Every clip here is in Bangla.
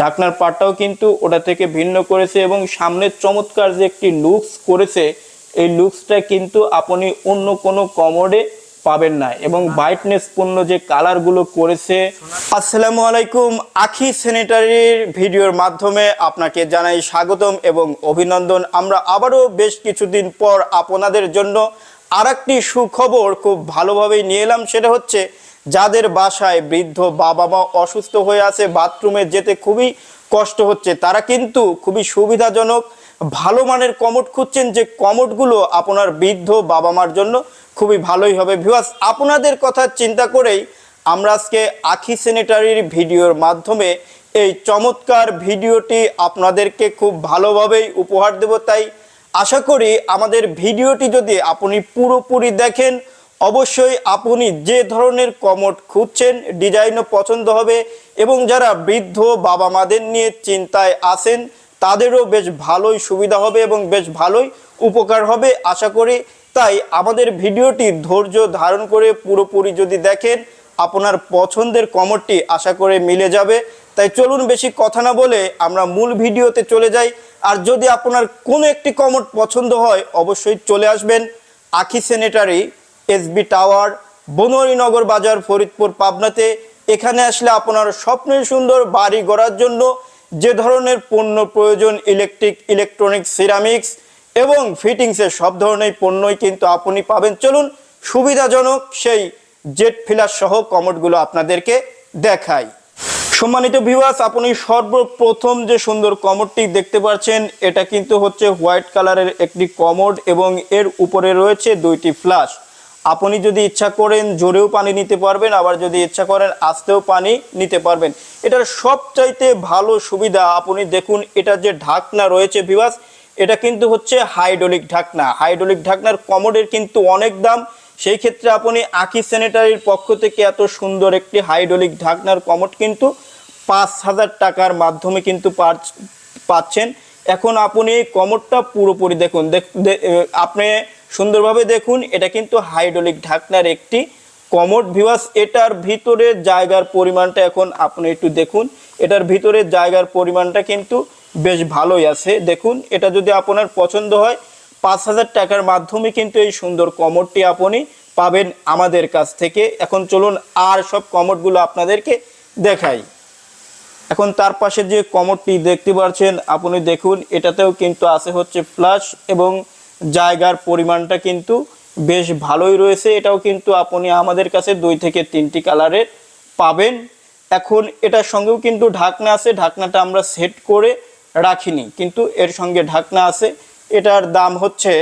ঢাকনার পাটটাও কিন্তু ওটা থেকে ভিন্ন করেছে এবং সামনের চমৎকার যে একটি লুকস করেছে, এই লুকসটা কিন্তু আপনি অন্য কোনো কমোডে পাবেন না এবং ব্রাইটনেস পূর্ণ যে কালারগুলো করেছে। আসসালামু আলাইকুম, আখি স্যানিটারির ভিডিওর মাধ্যমে আপনাকে জানাই স্বাগতম এবং অভিনন্দন। আমরা আবারও বেশ কিছুদিন পর আপনাদের জন্য আর একটি সুখবর খুব ভালোভাবেই নিয়ে এলাম, সেটা হচ্ছে যাদের বাসায় বৃদ্ধ বাবা মা অসুস্থ হয়ে আছে, বাথরুমে যেতে খুবই কষ্ট হচ্ছে, তারা কিন্তু খুবই সুবিধাজনক, ভালো মানের কমোড খুঁজছেন যে কমোডগুলো আপনার বৃদ্ধ বাবা মার জন্য খুবই ভালোই হবে। ভিউয়ার্স, আপনাদের কথা চিন্তা করেই আমরা আজকে আখি স্যানিটারির ভিডিওর মাধ্যমে এই চমৎকার ভিডিওটি আপনাদেরকে খুব ভালোভাবেই উপহার দেব। তাই আশা করি আমাদের ভিডিওটি যদি আপনি পুরোপুরি দেখেন অবশ্যই আপনি যে ধরনের কমোড খুঁজছেন, ডিজাইনও পছন্দ হবে এবং যারা বৃদ্ধ বাবা মাদের নিয়ে চিন্তায় আসেন তাদেরও বেশ ভালোই সুবিধা হবে এবং বেশ ভালোই উপকার হবে। আশা করি তাই আমাদের ভিডিওটি ধৈর্য ধারণ করে পুরোপুরি যদি দেখেন, আপনার পছন্দের কমোডটি আশা করে মিলে যাবে। তাই চলুন বেশি কথা না বলে আমরা মূল ভিডিওতে চলে যাই। আর যদি আপনার কোনো একটি কমোড পছন্দ হয়, অবশ্যই চলে আসবেন আখি স্যানিটারি এসবি টাওয়ার বনোয়ারিনগর বাজার, ফরিদপুর, পাবনাতে। এখানে আসলে আপনার স্বপ্নের সুন্দর বাড়ি গড়ার জন্য যে ধরনের পণ্য প্রয়োজন ইলেকট্রিক ইলেকট্রনিক সিরামিক্স এবং ফিটিংসের সব ধরনের পণ্যই কিন্তু আপনি পাবেন। চলুন, সুবিধাজনক সেই জেট ফিলার সহ কমোডগুলো আপনাদেরকে দেখাই। সম্মানিত ভিউয়ার্স আপনি সর্বপ্রথম যে সুন্দর কমোডটি দেখতে পাচ্ছেন, এটা কিন্তু হচ্ছে হোয়াইট কালারের একটি কমোড এবং এর উপরে রয়েছে দুইটি ফ্লাশ আপনি যদি ইচ্ছা করেন জোরেও পানি নিতে পারবেন, আবার যদি ইচ্ছা করেন আস্তেও পানি নিতে পারবেন। এটার সবচাইতে ভালো সুবিধা আপনি দেখুন, এটা যে ঢাকনা রয়েছে ভিউয়ার্স, এটা কিন্তু হচ্ছে হাইড্রোলিক ঢাকনা। হাইড্রোলিক ঢাকনার কমোডের কিন্তু অনেক দাম। সেই ক্ষেত্রে আপনি আখি স্যানিটারির পক্ষ থেকে এত সুন্দর একটি হাইড্রোলিক ঢাকনার কমোড কিন্তু পাঁচ হাজার টাকার মাধ্যমে কিন্তু পাচ্ছেন। এখন আপনি কমোডটা পুরোপুরি দেখুন। দেখ- আপনি সুন্দরভাবে দেখুন, এটা কিন্তু হাইড্রোলিক ঢাকনার একটি কমোড ভিউয়ার্স এটার ভিতরে জায়গার পরিমাণটা এখন আপনি একটু দেখুন। এটার ভিতরে জায়গার পরিমাণটা কিন্তু বেশ ভালোই আছে। দেখুন, এটা যদি আপনার পছন্দ হয়, পাঁচ হাজার টাকার মাধ্যমে কিন্তু এই সুন্দর কমোডটি আপনি পাবেন আমাদের কাছ থেকে। এখন চলুন আর সব কমোডগুলো আপনাদেরকে দেখাই। এখন তার পাশে যে কমোডটি দেখতে পাচ্ছেন, আপনি দেখুন, এটাতেও কিন্তু আছে হচ্ছে ফ্লাশ এবং জায়গার পরিমাণটা কিন্তু বেশ ভালোই রয়েছে। এটাও কিন্তু আপনি আমাদের কাছে দুই থেকে তিনটি কালারের পাবেন। এখন এটার সঙ্গেও কিন্তু ঢাকনা আছে। ঢাকনাটা আমরা সেট করে রাখিনি, কিন্তু এর সঙ্গে ঢাকনা আছে। এটার দাম হচ্ছে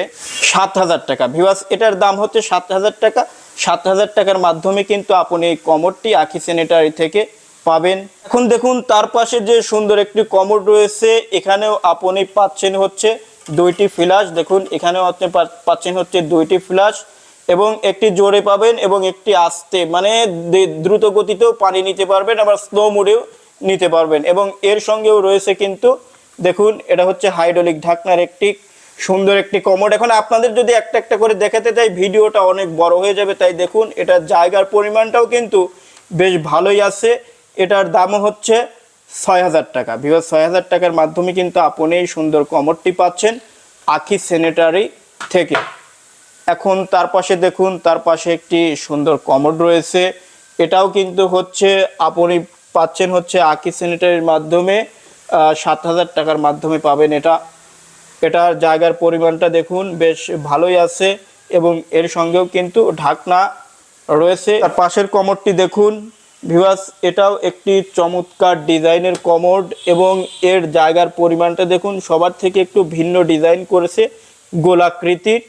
সাত হাজার টাকা। ভিওয়াস এটার দাম হচ্ছে সাত হাজার টাকা। সাত হাজার টাকার মাধ্যমে কিন্তু আপনি এই কমোডটি আখি স্যানিটারি থেকে পাবেন। এখন দেখুন, তার পাশে যে সুন্দর একটি কমোড রয়েছে, এখানেও আপনি পাচ্ছেন হচ্ছে দুইটি ফ্ল্যাশ দেখুন, এখানেও আপনি পাচ্ছেন হচ্ছে দুইটি ফ্ল্যাশ এবং একটি জোরে পাবেন এবং একটি আস্তে মানে দ্রুত গতিতেও পানি নিতে পারবেন, আবার স্লো মোডেও নিতে পারবেন। এবং এর সঙ্গেও রয়েছে কিন্তু, দেখুন, এটা হচ্ছে হাইড্রোলিক ঢাকনার একটি সুন্দর একটি কমোড এখন আপনাদের যদি একটা একটা করে দেখাতে চাই, ভিডিওটা অনেক বড় হয়ে যাবে, তাই দেখুন, এটার জায়গার পরিমাণটাও কিন্তু বেশ ভালোই আছে। এটার দামও হচ্ছে ছয় হাজার টাকা। বিকজ ছয় হাজার টাকার মাধ্যমে কিন্তু আপনি এই সুন্দর কমোডটি পাচ্ছেন আখি সেনেটারি থেকে। এখন তার পাশে দেখুন, তার পাশে একটি সুন্দর কমোড রয়েছে। এটাও কিন্তু হচ্ছে, আপনি পাচ্ছেন হচ্ছে আকি সেনেটারির মাধ্যমে সাত হাজার টাকার মাধ্যমে পাবেন এটা। এটার জায়গার পরিমাণটা দেখুন, বেশ ভালোই আছে এবং এর সঙ্গেও কিন্তু ঢাকনা রয়েছে। তার পাশের কমোডটি দেখুন ভিভাস এটাও একটি চমৎকার ডিজাইনের কমোড এবং এর জায়গার পরিমাণটা দেখুন, সবার থেকে একটু ভিন্ন ডিজাইন করেছে গোলাকৃতির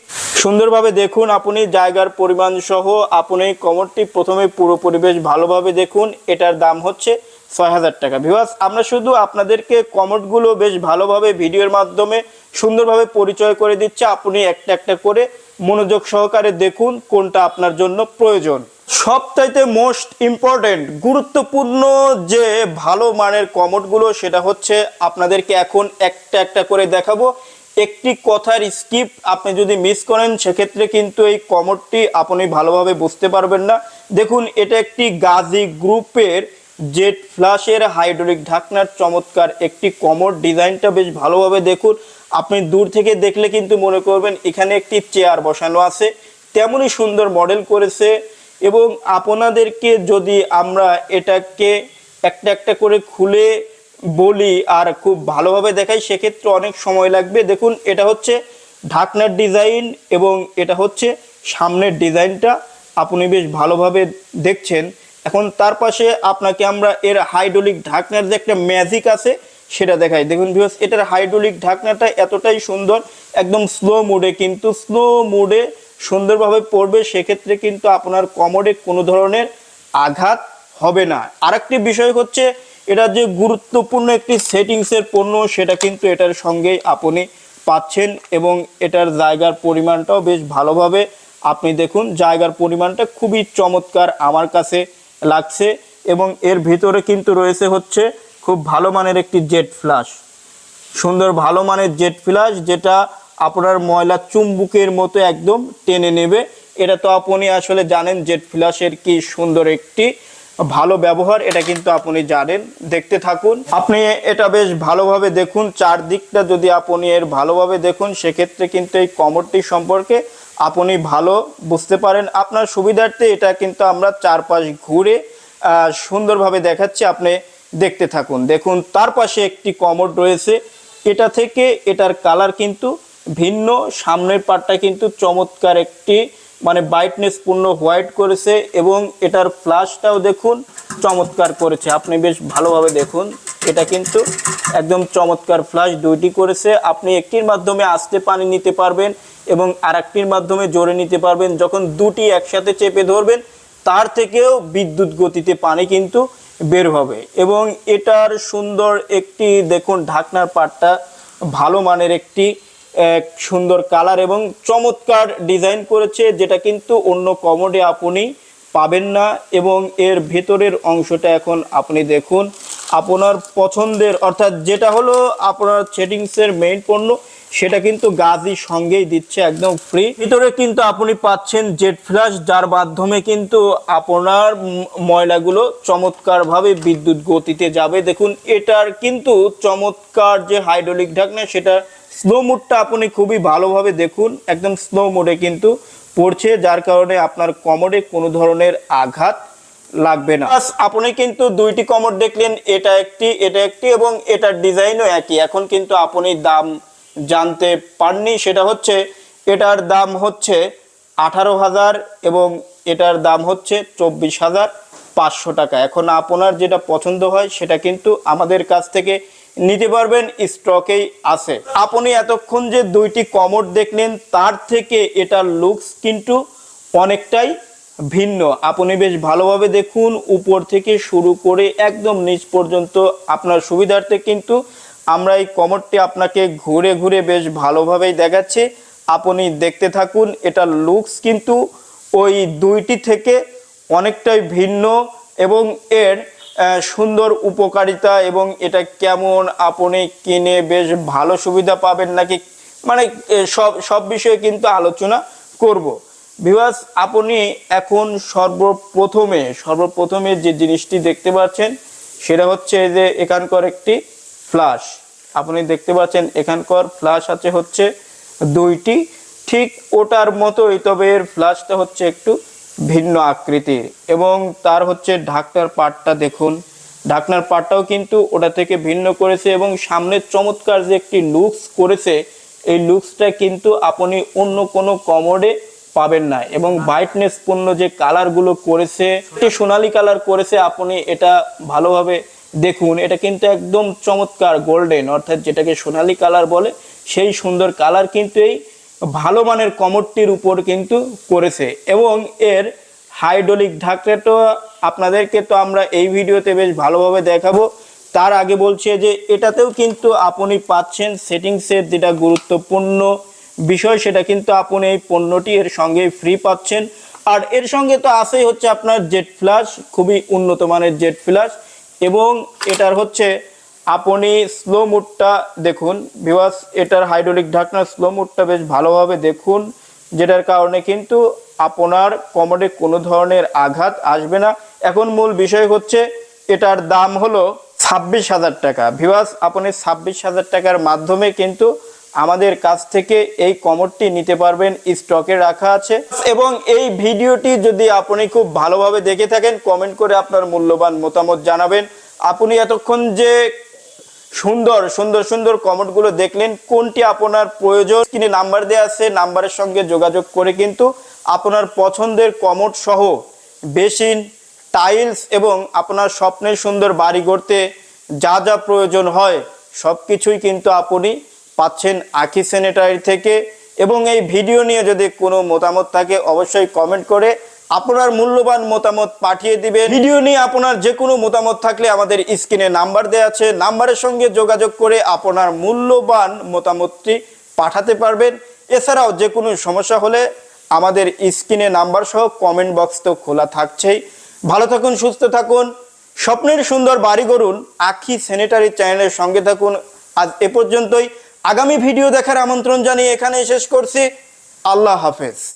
সুন্দরভাবে দেখুন আপনি জায়গার পরিমাণ সহ আপনি কমোডটি প্রথমে পুরো পরিবেশ ভালোভাবে দেখুন, এটার দাম হচ্ছে ছয় হাজার টাকা। ভিওয়াস আমরা শুধু আপনাদেরকে কমোডগুলো বেশ ভালোভাবে ভিডিওর মাধ্যমে সুন্দরভাবে পরিচয় করে দিচ্ছে। আপনি একটা একটা করে মনোযোগ সহকারে দেখুন কোনটা আপনার জন্য প্রয়োজন। সবচাইতে মোস্ট ইম্পর্টেন্ট গুরুত্বপূর্ণ যে ভালো মানের কমোডগুলো সেটা হচ্ছে আপনাদেরকে এখন একটা একটা করে দেখাবো। একটি কথার স্কিপ আপনি যদি মিস করেন, সেক্ষেত্রে কিন্তু এই কমোডটি আপনি ভালোভাবে বুঝতে পারবেন না। দেখুন, এটা একটি গাজী গ্রুপের জেট ফ্ল্যাশের হাইড্রোলিক ঢাকনার চমৎকার একটি কমর ডিজাইনটা বেশ ভালোভাবে দেখুন। আপনি দূর থেকে দেখলে কিন্তু মনে করবেন এখানে একটি চেয়ার বসানো আছে। তেমনই সুন্দর মডেল করেছে এবং আপনাদেরকে যদি আমরা এটাকে একটা একটা করে খুলে বলি আর খুব ভালোভাবে দেখাই, সেক্ষেত্রে অনেক সময় লাগবে। দেখুন, এটা হচ্ছে ঢাকনার ডিজাইন এবং এটা হচ্ছে সামনের ডিজাইনটা। আপনি বেশ ভালোভাবে দেখছেন। এখন তার পাশে আপনাকে আমরা এর হাইড্রোলিক ঢাকনার যে একটা ম্যাজিক আছে, সেটা দেখাই। দেখুন ভিউয়ার্স এটার হাইড্রোলিক ঢাকনাটা এতটাই সুন্দর, একদম স্লো মোডে কিন্তু স্লো মোডে সুন্দরভাবে পড়বে, সেক্ষেত্রে কিন্তু আপনার কমোডে কোনো ধরনের আঘাত হবে না। আরেকটি বিষয় হচ্ছে, এটা যে গুরুত্বপূর্ণ একটি সেটিংসের পণ্য, সেটা কিন্তু এটার সঙ্গেই আপনি পাচ্ছেন এবং এটার জায়গার পরিমাণটাও বেশ ভালোভাবে আপনি দেখুন, জায়গার পরিমাণটা খুবই চমৎকার আমার কাছে লাগছে এবং এর ভিতরে কিন্তু রয়েছে হচ্ছে খুব ভালো মানের একটি জেট ফ্লাশ। সুন্দর ভালো মানের জেট ফ্লাশ যেটা আপনার ময়লা চুম্বুকের মতো একদম টেনে নেবে। এটা তো আপনি আসলে জানেন জেট ফ্লাশের কি সুন্দর একটি ভালো ব্যবহার, এটা কিন্তু আপনি জানেন। দেখতে থাকুন। আপনি এটা বেশ ভালোভাবে দেখুন। চারদিকটা যদি আপনি এর ভালোভাবে দেখুন, সেক্ষেত্রে কিন্তু এই কমরটি সম্পর্কে আপনি ভালো বুঝতে পারেন। আপনার সুবিধার্থে এটা কিন্তু আমরা চারপাশ ঘুরে সুন্দরভাবে দেখাচ্ছি। আপনি দেখতে থাকুন। দেখুন, তার পাশে একটি কমোড রয়েছে। এটা থেকে এটার কালার কিন্তু ভিন্ন। সামনের পাটটা কিন্তু চমৎকার একটি মানে ব্রাইটনেস পূর্ণ হোয়াইট করেছে এবং এটার ফ্লাশটাও দেখুন চমৎকার করেছে। আপনি বেশ ভালোভাবে দেখুন, এটা কিন্তু একদম চমৎকার ফ্লাশ দুইটি করেছে। আপনি একটির মাধ্যমে আস্তে পানি নিতে পারবেন এবং আরেকটির মাধ্যমে জোরে নিতে পারবেন। যখন দুটি একসাথে চেপে ধরবেন, তার থেকেও বিদ্যুৎ গতিতে পানি কিন্তু বের হবে। এবং এটার সুন্দর একটি দেখুন, ঢাকনার পাটটা ভালো মানের একটি এক সুন্দর কালার এবং চমৎকার ডিজাইন করেছে, যেটা কিন্তু অন্য কমোডে আপনি পাবেন না এবং এর ভেতরের অংশটা এখন আপনি দেখুন। আপনার পছন্দের, অর্থাৎ যেটা হলো আপনার সেটিংসের মেইন পণ্য, সেটা কিন্তু গাজি সঙ্গেই দিচ্ছে, একদম ফ্রি ভিতরে কিন্তু আপনি পাচ্ছেন জেট ফ্ল্যাশ যার মাধ্যমে কিন্তু আপনার ময়লাগুলো চমৎকারভাবে বিদ্যুৎ গতিতে যাবে। দেখুন, এটার কিন্তু চমৎকার যে হাইড্রোলিক ঢাকনা সেটা স্লো মোডটা আপনি খুবই ভালোভাবে দেখুন, একদম স্লো মোডে কিন্তু পড়ছে, যার কারণে আপনার কমোডে কোনো ধরনের আঘাত লাগবে না। Plus আপনি কিন্তু দুইটি কমোড দেখলেন, এটা একটি এটা একটি এবং এটার ডিজাইনও একই। এখন কিন্তু আপনি দাম জানতে পাননি, সেটা হচ্ছে এটার দাম হচ্ছে আঠারো হাজার এবং এটার দাম হচ্ছে চব্বিশ হাজার। পাঁচশো টাকা। এখন আপনার যেটা পছন্দ হয়, সেটা কিন্তু আমাদের কাছ থেকে নিতে পারবেন, স্টকেই আছে। আপনি এতক্ষণ যে দুইটি কমোড দেখলেন, তার থেকে এটার লুকস কিন্তু অনেকটাই ভিন্ন। আপনি বেশ ভালোভাবে দেখুন, উপর থেকে শুরু করে একদম নিচ পর্যন্ত আপনার সুবিধার্থে কিন্তু আমরা এই কমরটি আপনাকে ঘুরে ঘুরে বেশ ভালোভাবেই দেখাচ্ছি। আপনি দেখতে থাকুন এটার লুকস কিন্তু ওই দুইটি থেকে অনেকটাই ভিন্ন এবং এর সুন্দর উপকারিতা এবং এটা কেমন আপনি কিনে বেশ ভালো সুবিধা পাবেন নাকি মানে সব সব বিষয়ে কিন্তু আলোচনা করব। ভিউয়ার্স, আপনি এখন সর্বপ্রথমে সর্বপ্রথমে যে জিনিসটি দেখতে পাচ্ছেন, সেটা হচ্ছে যে এখানকার একটি ফ্লাশ। আপনি দেখতে পাচ্ছেন এখানকার ফ্লাশ আছে হচ্ছে দুইটি, ঠিক ওটার মতোই, তবে এর ফ্লাশটা হচ্ছে একটু ভিন্ন আকৃতির এবং তার হচ্ছে ঢাকনার পাটটা দেখুন। ঢাকনার পাটটাও কিন্তু ওটা থেকে ভিন্ন করেছে এবং সামনের চমৎকার যে একটি লুকস করেছে, এই লুকসটা কিন্তু আপনি অন্য কোনো কমোডে পাবেন না এবং ব্রাইটনেস পূর্ণ যে কালারগুলো করেছে, একটি সোনালী কালার করেছে, আপনি এটা ভালোভাবে দেখুন। এটা কিন্তু একদম চমৎকার গোল্ডেন অর্থাৎ যেটাকে সোনালি কালার বলে, সেই সুন্দর কালার কিন্তু এই ভালো মানের কমরটির উপর কিন্তু করেছে। এবং এর হাইড্রোলিক তো আপনাদেরকে তো আমরা এই ভিডিওতে বেশ ভালোভাবে দেখাবো। তার আগে বলছে যে এটাতেও কিন্তু আপনি পাচ্ছেন সেটিংসের যেটা গুরুত্বপূর্ণ বিষয়, সেটা কিন্তু আপনি এই পণ্যটি এর সঙ্গে ফ্রি পাচ্ছেন। আর এর সঙ্গে তো আসেই হচ্ছে আপনার জেট ফ্ল্যাশ খুবই উন্নত মানের জেট ফ্ল্যাশ এবং এটার হচ্ছে আপনি স্লো মুডটা দেখুন ভিওয়াস এটার হাইড্রোলিক ঢাকনার স্লো মুডটা বেশ ভালোভাবে দেখুন, যেটার কারণে কিন্তু আপনার কমোডে কোনো ধরনের আঘাত আসবে না। এখন মূল বিষয় হচ্ছে, এটার দাম হলো ছাব্বিশ হাজার টাকা। ভিওয়াস আপনি ছাব্বিশ হাজার টাকার মাধ্যমে কিন্তু আমাদের কাছ থেকে এই কমরটি নিতে পারবেন স্টকে রাখা আছে। এবং এই ভিডিওটি যদি আপনি খুব ভালোভাবে দেখে থাকেন কমেন্ট করে আপনার মূল্যবান মতামত জানাবেন। আপনি এতক্ষণ যে সুন্দর সুন্দর সুন্দর কমেন্টগুলো দেখলেন। কোনটি আপনার প্রয়োজন? কিনে নাম্বার দেওয়া আছে, নাম্বারের সঙ্গে যোগাযোগ করে কিন্তু আপনার পছন্দের কমোড সহ বেসিন, টাইলস এবং আপনার স্বপ্নের সুন্দর বাড়ি গড়তে যা যা প্রয়োজন হয় সব কিছুই কিন্তু আপনি পাচ্ছেন আখি স্যানিটারি থেকে। এবং এই ভিডিও নিয়ে যদি কোনো মতামত থাকে, অবশ্যই কমেন্ট করে আপনার মূল্যবান মতামত পাঠিয়ে দিবেন। ভিডিও নিয়ে আপনার যে কোনো মতামত থাকলে আমাদের স্ক্রিনে নাম্বার দেওয়া আছে। নাম্বারের সঙ্গে যোগাযোগ করে আপনার মূল্যবান মতামতটি পাঠাতে পারবেন। এছাড়াও যে কোনো সমস্যা হলে আমাদের স্ক্রিনে নাম্বার সহ কমেন্ট বক্স তো খোলা থাকছেই। ভালো থাকুন, সুস্থ থাকুন। স্বপ্নের সুন্দর বাড়ি গড়ুন আখি স্যানিটারি চ্যানেলের সঙ্গে থাকুন। আজ এ পর্যন্তই। আগামী ভিডিও দেখার আমন্ত্রণ জানিয়ে এখানে শেষ করছি। আল্লাহ হাফেজ।